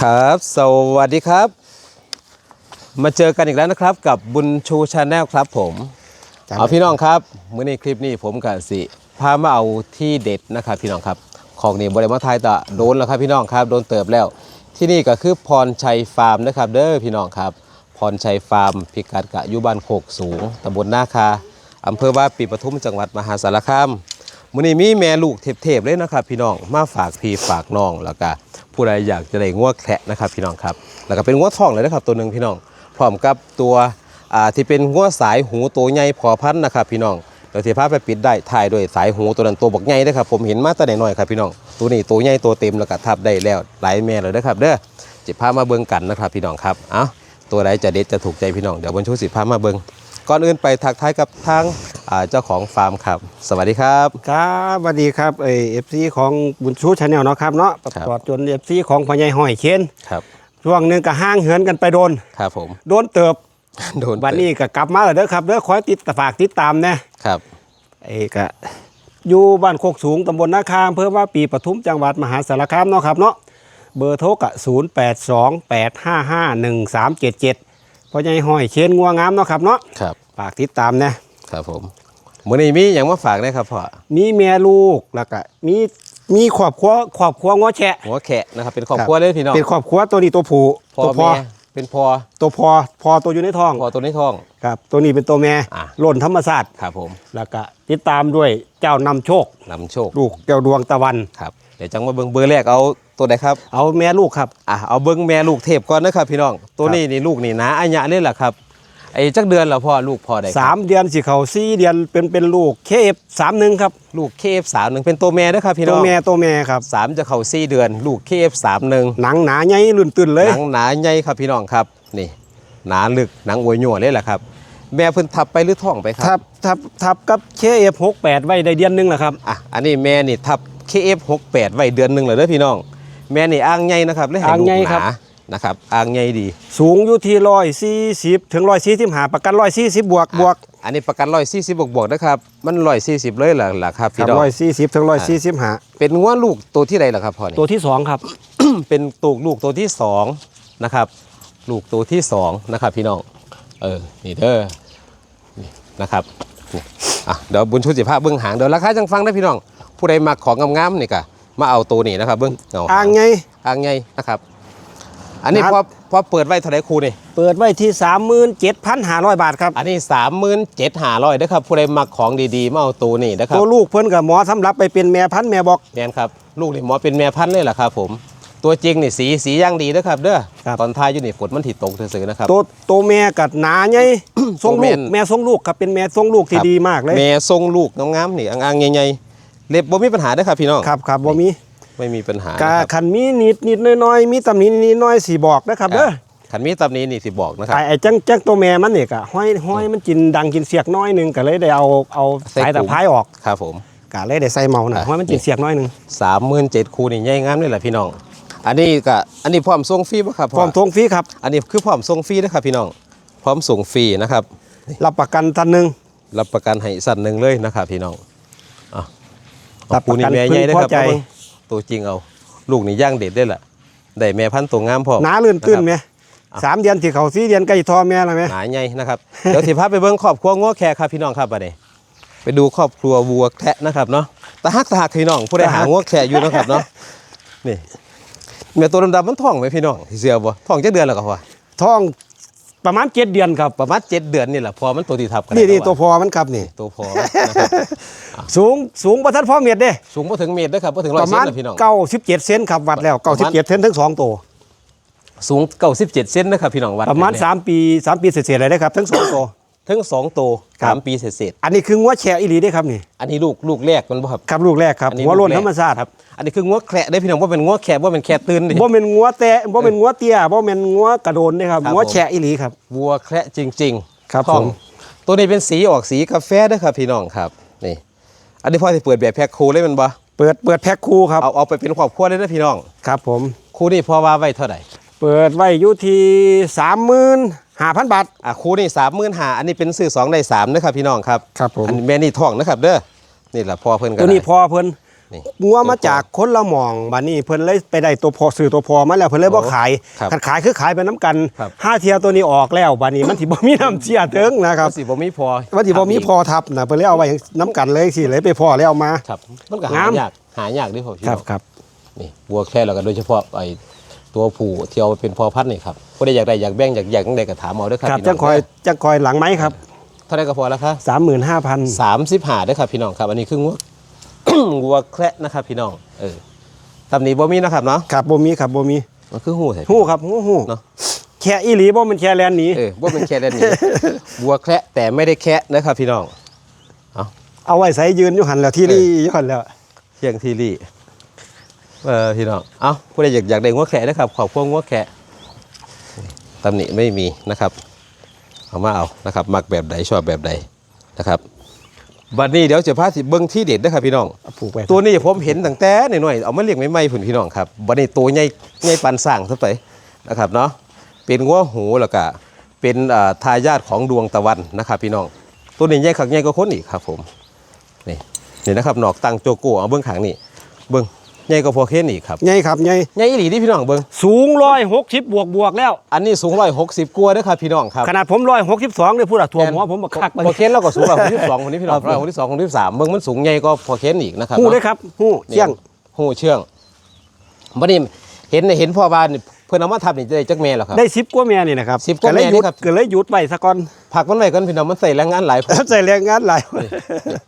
ครับ สวัสดีครับ มาเจอกันอีกแล้วนะครับ กับบุญชูชาแนลครับผมจำได้เอาพี่น้องครับมื้อนี้คลิปนี้ผมกับสิพามาเอาที่เด็ดนะครับ พี่น้องครับ ของนี่บริมาไทยตะโดนแล้วครับพี่น้องครับโดนเติบแล้ว ที่นี่ก็คือพรชัยฟาร์มนะครับ เด้อพี่น้องครับ พรชัยฟาร์ม พิกัดกะอยุบ้านโคกสูงตำบลนาคาอำเภอว่าปีปทุมจังหวัดมหาสารคาม มื้อนี้มีแม่ลูกเทพๆเลยนะครับ พี่น้องมาฝากพี่ฝากน้องแล้วก็ผู้ใดอยากจะได้งวแคะนะครับพี่น้องครับ แล้วก็เป็นงวทองเลยนะครับตัวหนึ่งพี่น้อง พร้อมกับตัวที่เป็นงวสายหูตัวใหญ่พอพันนะครับ พี่น้องเดี๋ยวที่พาไปปิดได้ถ่ายด้วยสายหูตัวนั้นตัวบักใหญ่นะครับผมเห็นมาแต่ไหนหน่อยๆครับพี่น้องตัวนี้ตัวใหญ่ตัวเต็มแล้วก็ทับได้แล้วหลายแม่เลยนะครับเด้อจิพามาเบิ่งกันนะครับพี่น้องครับเอ้าตัวใดจะเด็ดจะถูกใจพี่น้องเดี๋ยวบนชูสิพามาเบิ่ง ก่อนอื่นไปทักทายกับทางอ่าเจ้าของฟาร์มครับ สวัสดีครับ ครับสวัสดีครับเอฟซีของบุญชูชาแนลเนาะครับเนาะครับปลอดจนเอฟซีของพญายห้อยเคนครับช่วงหนึงก็ห้างเหินกันไปโดนครับผมโดนเติบโดนวันนี้ก็กลับมาแล้วเด้อครับเด้อคอยติดฝากติดตามนะครับเอ้ก็อยู่บ้านโคกสูงตำบลนาคามเพื่อว่าปีปทุมจังหวัดมหาสารคามเนาะครับเนาะเบอร์โทรก็0 8 2 8 5 5 1 3 7 7พญายห้ อยเคนงัวงามเนาะครับเนาะครับฝากติดตามนะครับผมมื้อนี้มีอย่างมาฝากได้ครับพ่อมีแม่ลูกแล้วก็มีมีครอบครัวครอบครัวงัวแฉะหัวแขะนะครับเป็นครอบครัวเลยพี่น้องเป็นครอบครัวตัวนี้ตัวผู้พ่อตัวพอแม่เป็นพ่อตัวพอพอตัวอยู่ในท้องพ่อตัวนี้ท้องครับ ตัวนี้เป็นตัวแม่อะหล่นธรรมศาสตร์ครับผมแล้วก็ติดตามด้วยเจ้านำโชคนำโชค ลูกแก้วดวงตะวันครับเดี๋ยวจังมาเบิ่งเบอร์แรกเอา ตัวใดครับ เอาแม่ลูกครับอะเอาเบิ่งแม่ลูกเทพก่อนนะครับพี่น้อง ตัวนี้นี่ลูกนี่หนาอัญญะเลยล่ะครับไอ้จักเดือนแล้วพ่อลูกพ่อได้ครับสามเดือนสิเขาสี่เดือนเป็นเป็นลูกเคฟสามหนึ่งครับลูกเคฟสามหนึ่งเป็นตัวแม่นะครับพี่น้ตัอวงแม่ตัวแม่ครับสามจะเข้าสี่เดือน ลูกเคฟสามหนึ่งหนังหนาใหญ่ลื่นตื่นเลยหนังหนาใหญ่ครับพี่น้องครับนี่หนาลึกหนังอวยหยวเลยล่ะครับแม่เพิ่นทับไปหรือท้องไปคทัรับบทับทับกับเคฟหกแปดไว้ได้เดือนหนึงแหละครับอะอันนี้แม่นี่ทับ KF68 ไว้เดือนหนึ่งเลยเด้อพี่น้อง แม่นี่อ่างใหญ่นะครับเลยให้อ่างลูกใหญ่หครับ นานะครับอ่างใหญ่ดี สูงอยู่ที่ร้อยสี่สิบถึงร้อยสี่สิบหาประกันร้อยสี่สิบบวกบวกอะอันนี้ประกัน140บวกบวกๆนะครับมัน140เลยล่ะล่ะครับคพี่รับน้องร้อยสี่สิบถึงร้อยสี่สิบหาเป็นง้วลูกตัวที่ใดล่ะครับพ่อนี่ ตัวที่สองครับ เป็นตูกลูกตัวที่สองนะครับ ลูกตัวที่สองนะครับพี่น้องเออนี่เด้อนี่นะครับนี่อะเดี๋ยวบุญชุติภาพเบื้องหางเดี๋ยวราคาจังฟังได้อพี่น้อง ผู้ใดมาของงามๆนี่ก็ มาเอาตัวนี้นะครับเบื้องเงาอ่างไงอ่างใหญ่นะครับ อันนี้ครับพอพอเปิดไว้เท่าไหรครูนี่ เปิดไว้ที่สามหมื่นเจ็ดพันห้าร้อยบาทครับ อันนี้สามหมื่นเจ็ดหาร้อยนะครับผู้ใดมาของดีๆ มาเอาตัวนี้นะครับตัวลูกเพิ่นกับหมอสำหรับไปเป็นแม่พันธุ์แม่บอกแมนครับ ลูกนี่หมอเป็นแม่พันธุ์เลยล่ะครับผมตัวจริงนี่สีสีย่างดีนะครับเด้อตอนท้ายอยู่นี่ฝนมันถิตกซื่อๆนะครับตัวตัวแม่กับหนาไงทรงตัวแม่ลูกนแม่ทรงลูกครับเป็นแม่ทรงลูกที่ครับดีมากเลยแม่ทรงลูกงามๆนี่อ่างๆใหญ่ๆ เล็บบ่มีปัญหาเด้อครับพี่น้องครับครับบ่มีไม่มีปัญหากะนะครับขันมีนิดนิดน้อยๆมีตำหนินิดน้อยสีบอกนะครับเด้อ ขันมีตำนี้นี่สิบอกนะครับ ไอ้ไอ้จังจังตัวแม่มันเนี่ยกะห้อยห้อยมันกินดังกินเสียกน้อยหนึงก็เลยได้เอาเอาใส่สายตะถุง พายออกครับผมกะเลยได้ใส่เมาน่ะอะ ห้อยมันกินเสียกน้อยหนึงสามหมื่นเจ็ดคูนี่ใหญ่งามนี่แหละพี่น้อง อันนี้ก็อันนี้พร้อมส่งฟรีป่ะครับพร้อมทงฟรีครับ อันนี้คือพร้อมส่งฟรีนะครับพี่น้อง พร้อมส่งฟรีนะครับ รับประกันทันหนึงรับประกันให้สั่นหนึ่งเลยนะครับพี่น้องอะ รับประกันคูนี่แม่ใหญ่ได้อครับพึงพอใจเอาเบิ่งตัวจริงเอา ลูกนี่ย่างเด็ดได้แหละได้แม่พันธุ์ตัวงามพร้อม หนาลื่นตื้นนะครับไหมสามเดือนที่เขาสี่เดือนใกล้ทอแม่แล้วไหม หนาใหญ่นะครับ เดี๋ยวสิพาไปเบิ้งครอบครัวง้อแขกครับพี่น้องครับบัดนี้ไปดูครอบครัววัวแทะนะครับเนาะตาฮักตาฮักพี่น้องผู้ใดหาง้อแขกอยู่นะครับเนาะนี่เมียตัวดำๆมันท้องไหมพี่น้องเสียบ่ท้องจะเดือนแล้วก็พอท้อง ประมาณเจ็ดเดือนครับ ประมาณเจ็ดเดือนนี่แหละพอมันตัวที่ทับกันนี่นี่แล้ตัวอะพอมันครับนี่ ตัวพอนะครับสูงสูงประทัดพ่อเมียดเด้สูงมาถึงเมตรนะครับมาถึงร้ปอยระเซนมาณนะพี่น้องเก้าสิบเจ็ดเซนครับวัดแล้วเก้าสิบเจ็ดเซนทั้งสองตัวสูงเก้าสิบเจ็ดเซนนะครับพี่น้องวัดประมาณเนี่ยสามปีสามปีเศษๆเลยนะครับทั้งสองตัว ถึงสองตัวครับสามปีเศษอันนี้คืองัวแฉะอีหลีได้ครับนี่ๆอันนี้ลูกลูกแรกมันบ่ครับครับลูกแรกครับอันนี้หัวโล้นลูกแรกธรรมชาติครับอันนี้คือง้อแคระได้อพี่น้องว่าเป็นง้อแคระว่าเป็นแคระตื่นดิบ่เป็นงัวแตะบ่เป็นงัวเตี้ยบ่เป็นงัวกระโดนนะครับครับงัวแฉะอีหลีครับวัวแคระจริง ๆ ครับท้องผมตัวนี้เป็นสีออกสีกาแฟเด้วยครับพี่น้องครับนี่อันนี้พ่อที่เปิดแบบแพ็คคูเลยแมันบ่เปิดเปิดแพ็คคู่ครับเอาเอาไปเป็นครอบครัวเลยนะพี่น้องครับ ผมคูนี่พ่อว่าไว้เท่าไหร่เปิดไว้อยู่ที่สามหมื่น ห้าพันบาทอะคูนี่สามหมื่นหาอันนี้เป็นซื้อสองได้สามนะครับพี่น้องครับครับผมอันนี้แม่นี่ท้องนะครับเด้อนี่แหละพ่อเพิ่นก็ตัวนี้ได้พอเพิ่นนี่งัวมาจากคนละหมองบัดนี้เพิ่นเลยไปได้ตัวพอซื้อตัวพอมาแล้วเพิ่นเลยบ่โอ้ขายครับคันขายคือขายไปน้ำกันครับ ห้าเทียตัวนี้ออกแล้วบัดนี้มันสิบ่มีน้ำเชียเถิงนะครับสิบ่มีพอมันสิบ่มีพอทับนะเพิ่นเลยเอาไว้น้ำกันเลยสิเลยไปพอแล้วเอามา ครับมันก็หางาม ยากหายากเด้วยผมพี่ครับน้องครับนี่วัวแค่แล้วก็โดยเฉพาะไอ้ ตัวผู้ที่เอาไปเป็นพอพันธุ์นี่ครับผู้ใดอยากได้อยากแบ่งอยากอยากได้ก็ถามเอาเด้อครับครับพี่น้จังคอยจังคอยหลังไม้ครับเท่าไหร่ก็พอแล้วครับ35,000สามสิบห้าเด้อครับพี่น้องครับ อันนี้คืองัววัวแคระนะครับพี่น้อง เออตำหนิบ่มีนะครับเนาะครับบ่มีครับบ่มีมันคือหูใส่ฮู้ครับฮู้ฮู้เนาะ แค่อีหลีบ่มันแค่แลนหนีเออว่าเป็นแค่เล่นนี้วัวแคระแต่ไม่ได้แคะนะครับพี่น้อง เอาไว้ใส่ยืนอยู่หันแล้วที่นี่อยู่หันแล้ว เที่ยงทีรี่ เออพี่น้องเอ้าผู้ใดอยากอยากได้งัวแคระนะครับขอบพวกงัวแคระตำหนิไม่มีนะครับ เอามาเอานะครับมักแบบใดชอบแบบใดนะครับบัดนี้เดี๋ยวจะพาสิเบิ้งที่เด็ดนะครับพี่น้องเอาผูกไว้ตัวนี้ผมเห็นตั้งแต่หน่อยๆเอามาเลี้ยงใหม่ๆผุนพี่น้องครับบัดนี้ตัวใหญ่ใหญ่ปันสร้างซะไปนะครับเนาะเป็นงัวหูแล้วก็เป็นอ่าทายาทของดวงตะวันนะครับพี่น้อง ตัวนี้ใหญ่ขักใหญ่กว่าคนอีกครับผมนี่นี่นะครับนอกตังโจโก้เอาเบื้องขางนี่เบิ้ง ใหญ่กว่าพอเคนอีกครับใหญ่ครับใหญ่ใหญ่อีหลีที่พี่น้องเบิ้งสูง160บวกบวกแล้ว อันนี้สูงร้อยหกสิบกว่าเด้อครับพี่น้องครับขนาดผม162เลยพูดอะทั่วหัวผมบักคักพอเคนเราก็สูงกว่าคนที่สองคนนี้พี่น้องครับร้อยคนที่สองคนที่สามเบิ้งมันสูงใหญ่ก็พอเคนอีกนะครับฮู้เนาะเลยครับฮู้เชี่ยงหูเชื่องบัดนี้เห็นเห็นพ่อบ้านนี่เพื่อนเอามาทำนี่จะได้จักแม่แล้วครับได้10กว่าแม่นี่นะครับ10กว่าแม่เลยหยุดนี่ครับก็เลยหยุดไว้ซะก่อน ผักมันไว้กันพี่น้องมันใส่แรงงานหลายคนใส่แรงงานหลาย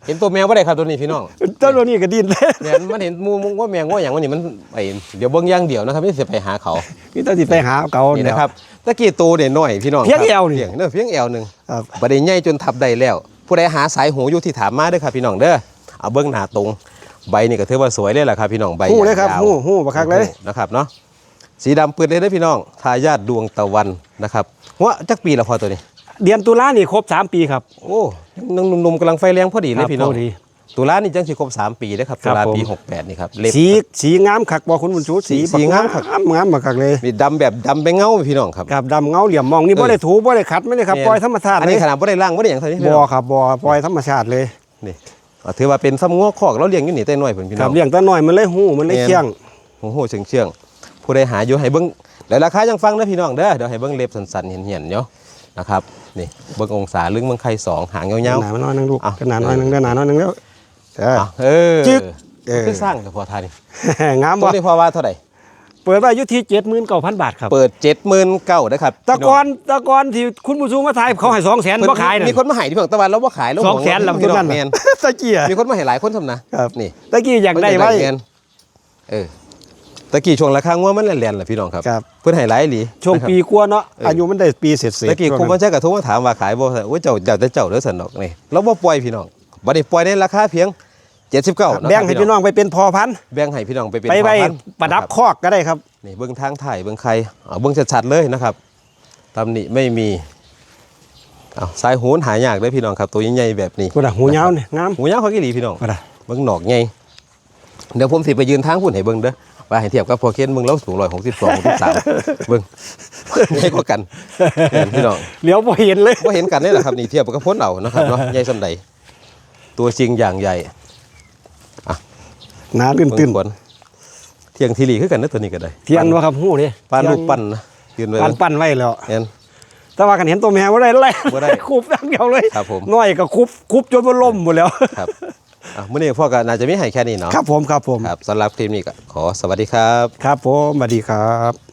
เห็นตัวแมวบ่ได้ครับตัวนี้พี่น้องต้นนี้ก็ดินเนี่ยมันเห็นหมูมุงว่าแมวว่าอย่างวันนี้มันไอเดี๋ยวเบิ่งอย่างเดียวนะครับไม่เสียไปหาเขามีต้นที่ไปหาเก่านี่นะครับตะกี้ตัวเนี่ยน้อยพี่น้องเพียงครับแอวนี่เพียงเด้อเพียงแอวหนึงครับบัดนี้ใหญ่จนทับได้แล้ว ผู้ใดหาสายหูอยู่ที่ถามมาเด้อครับพี่น้องเด้อเอาเบิ่งหน้าตรงใบนี่ก็ถือว่าสวยเลยล่ะครับพี่น้องใบฮู้เลยครับาวฮู้ฮู้บักคักเลยนะครับเนาะสีดำเปิดเลยเด้อพี่น้องทายาทดวงตะวันนะครับว่าจักปีละพอตัวนี้ เดือนตุลานี่ครบ3ปีครับ โอ้ยังหนุ่มๆกำลังไฟแรงพอดีเลยพี่น้องพอดี ตุลานี่จังสิครบ3ปีเด้อครับครัตุบลาผมปี68นี่ครับเล็บ สีสีงามคักบ่คุณบุญชูสีสีงามคัก งามงามบักคักเลยนี่ดำแบบดำไปเงาพี่น้องครับ ครับดำเงาเหลี่ยมมองนี่เออ บ่ได้ถูบ่ได้ขัดไม่ได้ครับแม่นปล่อยธรรมชาติอันเลนี้ยขนาดบ่ได้ล่างบ่ได้หยังเท่านี้พี่บ่น้องครับบ่ปล่อยธรรมชาติเลยนี่เอาถือว่าเป็นซ้ำงัวคอกเราเลี้ยงอยู่นี่แต่น้อยเพิ่นพี่คน้รัอบง เลี้ยงแตะน้อยมันเลยหู้มันเลยแม่น เคี่ยง โอ้โหเชียงเชียงๆผู้ใดหาอยู่ให้เบิ่งแล้วราคายังฟังเด้อพี่น้องเด้อเดี๋ยวให้เบิ่งเล็บสันๆเหี่ยนๆเนาะ นะครับนี่เบิ่งองศาลึงเบิ่งไข่สองหางยาวหนามันน้อยนึงลูกเอาก็หนาน้อยนึงเด้อหนาน้อยนึงแล้วเออๆอะเออจึ๊กเออคือสร้างแต่พอทานี่งามตัวบ่นี้พอว่าเท่าไหร่เปิดไว้อยู่ที่79,000บาทครับ เปิด79,000นะครับแตะกอนแตะกอนที่คุณผู้ชมมาถ่ายเขาให้200,000เพิ่นบ่ขายน่ะมีคนมาให้ที่เพิ่งตะวันแล้วบ่ขายแล้วสองแสนแล้วพี่น้ทุกอนั่งนแม่นตะเกียมีคนมาให้หลายคนทำนะครับนี่ตะกี้อยากได้ไว้เงินเออ ตะกี้ช่วงราคางัวมันแล่นๆแหละพี่น้องครับ ครับ เพิ่นให้หลายอีหลี ช่วงนะครับปีกว่าเนาะเออออายุมันได้ปีเศษๆตะกี้ช่วงคุนั้นณมาใช้กระทงมาถามว่าขายบ่โอ้ยเจ้าเจ้าแต่เจ้าเด้อสันดอกนี่เราบ่ปล่อยพี่น้องบ่ได้ปล่อยในราคาเพียง 79แบ่งให้พี่น้องไปเป็นพอพันธุ์แบ่งให้พี่น้องไปเป็นไปไปพ่อพันธุ์ประดับนคอกก็ได้ครับ นี่เบิ่งทางถ่ายเบิ่งใครเอาเบิ่งชัดๆเลยนะครับตำหนิไม่มีเอาสายโหูนหายากเด้อพี่น้องครับ ตัวใหญ่ๆแบบนี้กูน่ะหูยาวนี่งามหูยาวเขากี่หลีพี่น้องกูน่ะเบิ่งหนอกไงเดี๋ยวผมสิไปยืนทางพุ่นให้เบิ่งเด้อ ว่าให้เทียบกับพอเคนเบิ่งแล้วสูงร้อยหกสิบสองสิบสามเบิ่งใหญ่กว่ากันเห็นพี่น้องเหลียวบ่เห็นเลยว่าเห็นกันนี่แหละครับนี่เทียบกับพ้นเอานะครับเนาะใหญ่สำใดตัวจริงอย่างใหญ่หนาตื่นเบิ่งตื่นขวัญเทียงทีหลีคือกันนะตัวนี้ก็ได้ เทียนว่าครับหูเด้ปานลูกปั้นนะยืนไว้ปั้นปั้นไว้แล้วเห็นแต่ว่ากันเห็นตัวแมวบ่ได้ไล่บ่ได้คุบอย่างเดียวเลยครับผมน้อยก็คุบคุบจนมันล่มหมดแล้วครับ อะมื้อนี้พ่อก็น่าจะมีให้แค่นี้เนาะครับผมครับผมครับสำหรับคลิปนี้ก็ขอสวัสดีครับ ครับผมสวัสดีครับ